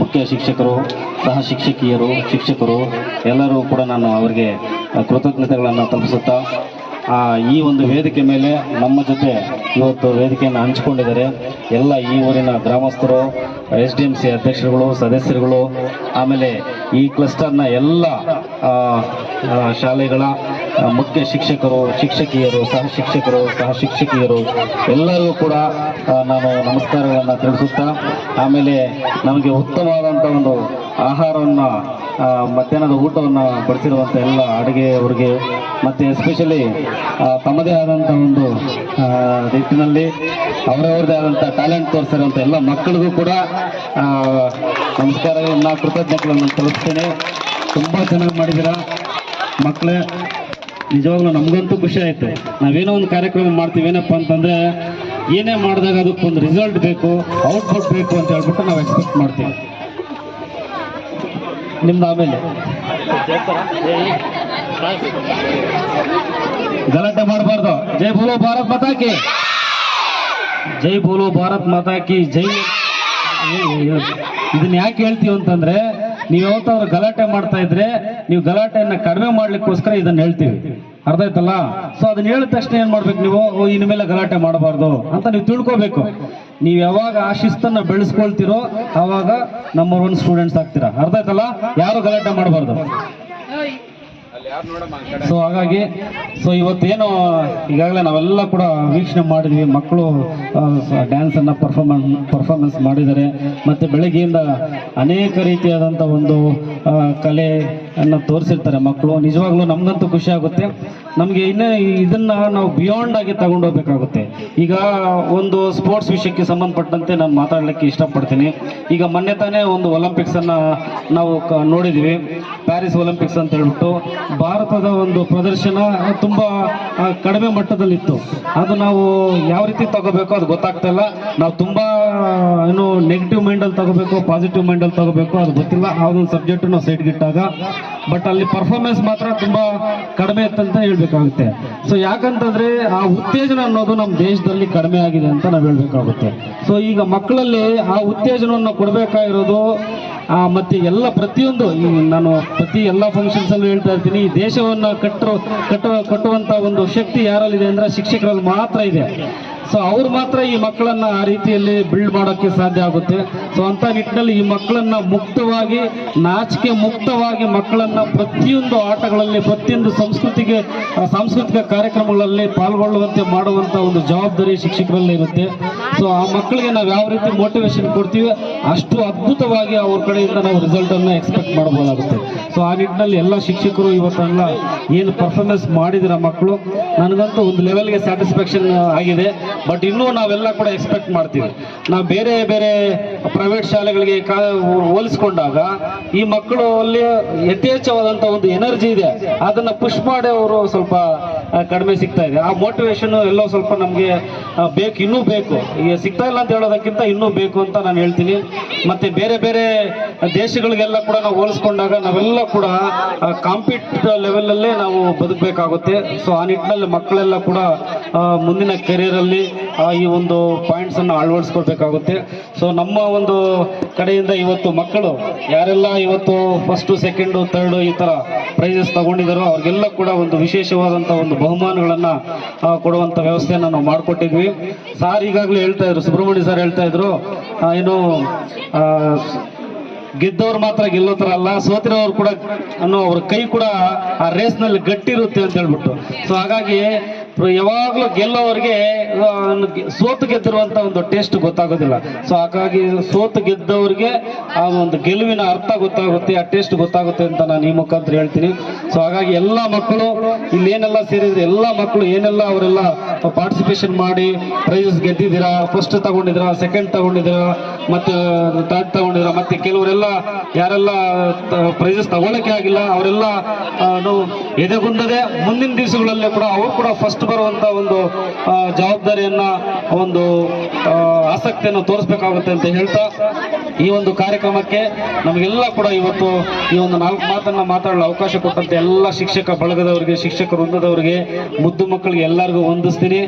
ಮುಖ್ಯ ಶಿಕ್ಷಕರು, ಸಹ ಶಿಕ್ಷಕಿಯರು, ಶಿಕ್ಷಕರು ಎಲ್ಲರೂ ಕೂಡ ನಾನು ಅವರಿಗೆ ಕೃತಜ್ಞತೆಗಳನ್ನು ತಲುಪಿಸುತ್ತಾ ಈ ಒಂದು ವೇದಿಕೆ ಮೇಲೆ ನಮ್ಮ ಜೊತೆ ಇವತ್ತು ವೇದಿಕೆಯನ್ನು ಹಂಚಿಕೊಂಡಿದ್ದಾರೆ. ಎಲ್ಲ ಈ ಊರಿನ ಗ್ರಾಮಸ್ಥರು ಎಸ್ ಡಿ ಎಂ ಸಿ ಅಧ್ಯಕ್ಷರುಗಳು, ಸದಸ್ಯರುಗಳು, ಆಮೇಲೆ ಈ ಕ್ಲಸ್ಟರ್ನ ಎಲ್ಲ ಶಾಲೆಗಳ ಮುಖ್ಯ ಶಿಕ್ಷಕರು, ಶಿಕ್ಷಕಿಯರು, ಸಹ ಶಿಕ್ಷಕರು, ಸಹ ಶಿಕ್ಷಕಿಯರು ಎಲ್ಲರಿಗೂ ಕೂಡ ನಾನು ನಮಸ್ಕಾರಗಳನ್ನು ತಿಳಿಸುತ್ತಾ, ಆಮೇಲೆ ನಮಗೆ ಉತ್ತಮವಾದಂಥ ಒಂದು ಆಹಾರವನ್ನು ಮಧ್ಯಾಹ್ನದ ಊಟವನ್ನು ಬಡಿಸಿರುವಂಥ ಎಲ್ಲ ಅಡುಗೆಯವರಿಗೆ, ಮತ್ತು ಎಸ್ಪೆಷಲಿ ತಮ್ಮದೇ ಆದಂಥ ಒಂದು ನಿಟ್ಟಿನಲ್ಲಿ ಅವರವರದೇ ಆದಂಥ ಟ್ಯಾಲೆಂಟ್ ತೋರಿಸಿರುವಂಥ ಎಲ್ಲ ಮಕ್ಕಳಿಗೂ ಕೂಡ ನಮಸ್ಕಾರಗಳನ್ನು ಕೃತಜ್ಞತೆಗಳನ್ನು ತಲುಪಿಸ್ತೇನೆ ತುಂಬ ಚೆನ್ನಾಗಿ ಮಾಡಿದ್ದೀರಾ ಮಕ್ಕಳೇ. ನಿಜವಾಗ್ಲೂ ನಮಗಂತೂ ಖುಷಿ ಆಯಿತು. ನಾವೇನೋ ಒಂದು ಕಾರ್ಯಕ್ರಮ ಮಾಡ್ತೀವಿ, ಏನಪ್ಪ ಅಂತಂದರೆ ಏನೇ ಮಾಡಿದಾಗ ಅದಕ್ಕೊಂದು ರಿಸಲ್ಟ್ ಬೇಕು ಔಟ್ಪುಟ್ ಬೇಕು ಅಂತ ಹೇಳ್ಬಿಟ್ಟು ನಾವು ಎಕ್ಸ್ಪೆಕ್ಟ್ ಮಾಡ್ತೀವಿ. ನಿಮ್ದು ಆಮೇಲೆ? ಗಲಾಟೆ ಮಾಡಬಾರ್ದು. ಜೈ ಬೋಲೋ ಭಾರತ್ ಮಾತಾಕಿ ಜೈ ಬೋಲೋ ಭಾರತ್ ಮಾತಾಕಿ ಜೈ. ಇದನ್ನ ಯಾಕೆ ಹೇಳ್ತೀವಿ ಅಂತಂದ್ರೆ, ನೀವು ಯಾವತ್ತಾದ್ರು ಗಲಾಟೆ ಮಾಡ್ತಾ ಇದ್ರೆ, ನೀವು ಗಲಾಟೆಯನ್ನ ಕಡಿಮೆ ಮಾಡ್ಲಿಕ್ಕೋಸ್ಕರ ಇದನ್ನ ಹೇಳ್ತೀವಿ. ಅರ್ಥ ಆಯ್ತಲ್ಲ? ಸೊ ಅದನ್ನ ಹೇಳಿದ ತಕ್ಷಣ ಏನ್ ಮಾಡ್ಬೇಕು ನೀವು? ಓ, ಇನ್ನು ಮೇಲೆ ಗಲಾಟೆ ಮಾಡಬಾರ್ದು ಅಂತ ನೀವು ತಿಳ್ಕೊಬೇಕು. ನೀವು ಯಾವಾಗ ಆ ಶಿಸ್ತನ್ನ ಬೆಳೆಸ್ಕೊಳ್ತಿರೋ ಆವಾಗ ನಂಬರ್ ಒನ್ ಸ್ಟೂಡೆಂಟ್ಸ್ ಆಗ್ತೀರಾ? ಅರ್ಥ ಆಯ್ತಲ್ಲ? ಯಾರು ಗಲಾಟೆ ಮಾಡಬಾರ್ದು? ಸೊ ಹಾಗಾಗಿ ಸೊ ಇವತ್ತೇನು, ಈಗಾಗಲೇ ನಾವೆಲ್ಲ ಕೂಡ ವೀಕ್ಷಣೆ ಮಾಡಿದ್ವಿ. ಮಕ್ಕಳು ಡ್ಯಾನ್ಸ್ ಅನ್ನ ಪರ್ಫಾರ್ಮೆನ್ಸ್ ಪರ್ಫಾರ್ಮೆನ್ಸ್ ಮಾಡಿದ್ದಾರೆ. ಮತ್ತೆ ಬೆಳಗ್ಗೆಯಿಂದ ಅನೇಕ ರೀತಿಯಾದಂಥ ಒಂದು ಕಲೆಯನ್ನ ತೋರಿಸಿರ್ತಾರೆ ಮಕ್ಕಳು ನಿಜವಾಗ್ಲೂ ನಮಗಂತೂ ಖುಷಿ ಆಗುತ್ತೆ. ನಮಗೆ ಇನ್ನೂ ಇದನ್ನು ನಾವು ಬಿಯಾಂಡ್ ಆಗಿ ತಗೊಂಡು ಹೋಗ್ಬೇಕಾಗುತ್ತೆ. ಈಗ ಒಂದು ಸ್ಪೋರ್ಟ್ಸ್ ವಿಷಯಕ್ಕೆ ಸಂಬಂಧಪಟ್ಟಂತೆ ನಾನು ಮಾತಾಡಲಿಕ್ಕೆ ಇಷ್ಟಪಡ್ತೀನಿ. ಈಗ ಮೊನ್ನೆ ತಾನೇ ಒಂದು ಒಲಿಂಪಿಕ್ಸ್ ಅನ್ನ ನಾವು ಕ- ನೋಡಿದ್ವಿ. ಪ್ಯಾರಿಸ್ ಒಲಿಂಪಿಕ್ಸ್ ಅಂತ ಹೇಳ್ಬಿಟ್ಟು ಭಾರತದ ಒಂದು ಪ್ರದರ್ಶನ ತುಂಬ ಆ, ಕಡಿಮೆ ಮಟ್ಟದಲ್ಲಿತ್ತು. ಅದು ನಾವು ಯಾವ ರೀತಿ ತಗೋಬೇಕು ಅದು ಗೊತ್ತಾಗ್ತಾ ಇಲ್ಲ. ನಾವು ತುಂಬ ಏನು ನೆಗೆಟಿವ್ ಮೈಂಡಲ್ಲಿ ತಗೋಬೇಕು ಪಾಸಿಟಿವ್ ಮೈಂಡಲ್ಲಿ ತಗೋಬೇಕು ಅದು ಗೊತ್ತಿಲ್ಲ. ಒಂದು ಸಬ್ಜೆಕ್ಟ್ ನಾವು ಸೈಡ್ಗಿಟ್ಟಾಗ ಬಟ್ ಅಲ್ಲಿ ಪರ್ಫಾರ್ಮೆನ್ಸ್ ಮಾತ್ರ ತುಂಬಾ ಕಡಿಮೆ ಇತ್ತಂತ ಹೇಳ್ಬೇಕಾಗುತ್ತೆ. ಸೊ ಯಾಕಂತಂದ್ರೆ ಆ ಉತ್ತೇಜನ ಅನ್ನೋದು ನಮ್ಮ ದೇಶದಲ್ಲಿ ಕಡಿಮೆ ಆಗಿದೆ ಅಂತ ನಾವು ಹೇಳ್ಬೇಕಾಗುತ್ತೆ. ಸೊ ಈಗ ಮಕ್ಕಳಲ್ಲಿ ಆ ಉತ್ತೇಜನವನ್ನು ಕೊಡಬೇಕಾಗಿರೋದು ಮತ್ತೆ ಎಲ್ಲ ಪ್ರತಿಯೊಂದು ನಾನು ಪ್ರತಿ ಎಲ್ಲ ಫಂಕ್ಷನ್ಸ್ ಅಲ್ಲೂ ಹೇಳ್ತಾ ಇರ್ತೀನಿ, ಈ ದೇಶವನ್ನ ಕಟ್ಟರು ಕಟ್ಟುವ ಕಟ್ಟುವಂತ ಒಂದು ಶಕ್ತಿ ಯಾರಲ್ಲಿದೆ ಅಂದ್ರೆ ಶಿಕ್ಷಕರಲ್ಲಿ ಮಾತ್ರ ಇದೆ. ಸೊ ಅವ್ರು ಮಾತ್ರ ಈ ಮಕ್ಕಳನ್ನ ಆ ರೀತಿಯಲ್ಲಿ ಬಿಲ್ಡ್ ಮಾಡೋಕ್ಕೆ ಸಾಧ್ಯ ಆಗುತ್ತೆ. ಸೊ ಅಂತ ನಿಟ್ಟಿನಲ್ಲಿ ಈ ಮಕ್ಕಳನ್ನ ಮುಕ್ತವಾಗಿ, ನಾಚಿಕೆ ಮುಕ್ತವಾಗಿ ಮಕ್ಕಳನ್ನ ಪ್ರತಿಯೊಂದು ಆಟಗಳಲ್ಲಿ, ಪ್ರತಿಯೊಂದು ಸಂಸ್ಕೃತಿಗೆ ಸಾಂಸ್ಕೃತಿಕ ಕಾರ್ಯಕ್ರಮಗಳಲ್ಲಿ ಪಾಲ್ಗೊಳ್ಳುವಂತೆ ಮಾಡುವಂತ ಒಂದು ಜವಾಬ್ದಾರಿ ಶಿಕ್ಷಕರಲ್ಲಿ ಇರುತ್ತೆ. ಸೊ ಆ ಮಕ್ಕಳಿಗೆ ನಾವು ಯಾವ ರೀತಿ ಮೋಟಿವೇಶನ್ ಕೊಡ್ತೀವಿ ಅಷ್ಟು ಅದ್ಭುತವಾಗಿ ಅವ್ರ ಕಡೆಯಿಂದ ನಾವು ರಿಸಲ್ಟ್ ಅನ್ನ ಎಕ್ಸ್ಪೆಕ್ಟ್ ಮಾಡಬಹುದಾಗುತ್ತೆ ಸೊ ಆ ನಿಟ್ಟಿನಲ್ಲಿ ಎಲ್ಲ ಶಿಕ್ಷಕರು ಇವತ್ತೆಲ್ಲ ಏನು ಪರ್ಫಾರ್ಮೆನ್ಸ್ ಮಾಡಿದಿರ ಮಕ್ಕಳು, ನನಗಂತೂ ಒಂದು ಲೆವೆಲ್ಗೆ ಸ್ಯಾಟಿಸ್ಫ್ಯಾಕ್ಷನ್ ಆಗಿದೆ. ಬಟ್ ಇನ್ನೂ ನಾವೆಲ್ಲ ಕೂಡ ಎಕ್ಸ್ಪೆಕ್ಟ್ ಮಾಡ್ತೀವಿ. ನಾವು ಬೇರೆ ಬೇರೆ ಪ್ರೈವೇಟ್ ಶಾಲೆಗಳಿಗೆ ಹೋಲಿಸ್ಕೊಂಡಾಗ ಈ ಮಕ್ಕಳು ಅಲ್ಲಿ ಯಥೇಚ್ಛವಾದಂಥ ಒಂದು ಎನರ್ಜಿ ಇದೆ. ಅದನ್ನ ಪುಷ್ ಮಾಡಿ ಅವರು ಸ್ವಲ್ಪ ಕಡಿಮೆ ಸಿಗ್ತಾ ಇದೆ. ಆ ಮೋಟಿವೇಶನ್ ಎಲ್ಲೋ ಸ್ವಲ್ಪ ನಮಗೆ ಬೇಕು, ಇನ್ನೂ ಬೇಕು. ಈಗ ಸಿಗ್ತಾ ಇಲ್ಲ ಅಂತ ಹೇಳೋದಕ್ಕಿಂತ ಇನ್ನೂ ಬೇಕು ಅಂತ ನಾನು ಹೇಳ್ತೀನಿ. ಮತ್ತೆ ಬೇರೆ ಬೇರೆ ದೇಶಗಳಿಗೆಲ್ಲ ಕೂಡ ನಾವು ಹೋಲಿಸ್ಕೊಂಡಾಗ ನಾವೆಲ್ಲ ಕೂಡ ಕಾಂಪಿಟ್ ಲೆವೆಲಲ್ಲೇ ನಾವು ಬದುಕಬೇಕಾಗುತ್ತೆ. ಸೊ ಆ ನಿಟ್ಟಿನಲ್ಲಿ ಮಕ್ಕಳೆಲ್ಲ ಕೂಡ ಮುಂದಿನ ಕೆರಿಯರಲ್ಲಿ ಈ ಒಂದು ಪಾಯಿಂಟ್ಸ್ ಅನ್ನು ಅಳವಡಿಸ್ಕೊಳ್ಬೇಕಾಗುತ್ತೆ. ಸೊ ನಮ್ಮ ಒಂದು ಕಡೆಯಿಂದ ಇವತ್ತು ಮಕ್ಕಳು, ಯಾರೆಲ್ಲ ಇವತ್ತು ಫಸ್ಟು ಸೆಕೆಂಡು ಥರ್ಡು ಈ ಥರ ಪ್ರೈಸಸ್ ತಗೊಂಡಿದ್ದಾರೋ ಅವ್ರಿಗೆಲ್ಲ ಕೂಡ ಒಂದು ವಿಶೇಷವಾದಂಥ ಒಂದು ಬಹುಮಾನಗಳನ್ನು ಕೊಡುವಂಥ ವ್ಯವಸ್ಥೆಯನ್ನು ನಾವು ಮಾಡಿಕೊಟ್ಟಿದ್ವಿ. ಸಾರ್ ಈಗಾಗಲೇ ಹೇಳ್ತಾ ಇದ್ರು, ಸುಬ್ರಹ್ಮಣ್ಯ ಸರ್ ಹೇಳ್ತಾ ಇದ್ರು ಏನು ಗೆದ್ದವ್ರು ಮಾತ್ರ ಗೆಲ್ಲೋ ಥರ ಅಲ್ಲ, ಸೋತಿರೋರು ಕೂಡ, ಅನ್ನೋ ಅವ್ರ ಕೈ ಕೂಡ ಆ ರೇಸ್ನಲ್ಲಿ ಗಟ್ಟಿರುತ್ತೆ ಅಂತ ಹೇಳ್ಬಿಟ್ಟು. ಸೊ ಹಾಗಾಗಿ ಯಾವಾಗಲೂ ಗೆಲ್ಲೋರಿಗೆ ಸೋತು ಗೆದ್ದಿರುವಂತ ಒಂದು ಟೇಸ್ಟ್ ಗೊತ್ತಾಗೋದಿಲ್ಲ. ಸೊ ಹಾಗಾಗಿ ಸೋತು ಗೆದ್ದವ್ರಿಗೆ ಆ ಒಂದು ಗೆಲುವಿನ ಅರ್ಥ ಗೊತ್ತಾಗುತ್ತೆ, ಆ ಟೇಸ್ಟ್ ಗೊತ್ತಾಗುತ್ತೆ ಅಂತ ನಾನು ಈ ಮುಖಾಂತರ ಹೇಳ್ತೀನಿ. ಸೊ ಹಾಗಾಗಿ ಎಲ್ಲ ಮಕ್ಕಳು ಇಲ್ಲೇನೆಲ್ಲ ಸೇರಿದ್ರೆ ಎಲ್ಲ ಮಕ್ಕಳು ಏನೆಲ್ಲ ಅವರೆಲ್ಲ ಪಾರ್ಟಿಸಿಪೇಷನ್ ಮಾಡಿ ಪ್ರೈಸಸ್ ಗೆದ್ದಿದ್ದೀರಾ ಫಸ್ಟ್ ತಗೊಂಡಿದ್ದೀರಾ ಸೆಕೆಂಡ್ ತಗೊಂಡಿದ್ದೀರಾ, ಮತ್ತು ಥರ್ಡ್ ತಗೊಂಡಿದ್ದೀರಾ, ಮತ್ತು ಕೆಲವರೆಲ್ಲ ಯಾರೆಲ್ಲ ಪ್ರೈಸಸ್ ತಗೊಳಕ್ಕೆ ಆಗಿಲ್ಲ, ಅವರೆಲ್ಲ ಎದೆಗುಂದದೆ ಮುಂದಿನ ದಿವಸಗಳಲ್ಲೇ ಕೂಡ ಅವರು ಕೂಡ ಫಸ್ಟ್ ಬರುವಂತ ಒಂದು ಜವಾಬ್ದಾರಿಯನ್ನ, ಒಂದು ಆಸಕ್ತಿಯನ್ನು ತೋರಿಸ್ಬೇಕಾಗುತ್ತೆ ಅಂತ ಹೇಳ್ತಾ ಈ ಒಂದು ಕಾರ್ಯಕ್ರಮಕ್ಕೆ ನಮಗೆಲ್ಲ ಕೂಡ ಇವತ್ತು ಈ ಒಂದು ನಾಲ್ಕು ಮಾತನ್ನ ಮಾತಾಡಲು ಅವಕಾಶ ಕೊಟ್ಟಂತೆ ಎಲ್ಲ ಶಿಕ್ಷಕ ಬಳಗದವರಿಗೆ, ಶಿಕ್ಷಕ ವೃಂದದವರಿಗೆ, ಮುದ್ದು ಮಕ್ಕಳಿಗೆ ಎಲ್ಲರಿಗೂ ವಂದಿಸ್ತೀನಿ.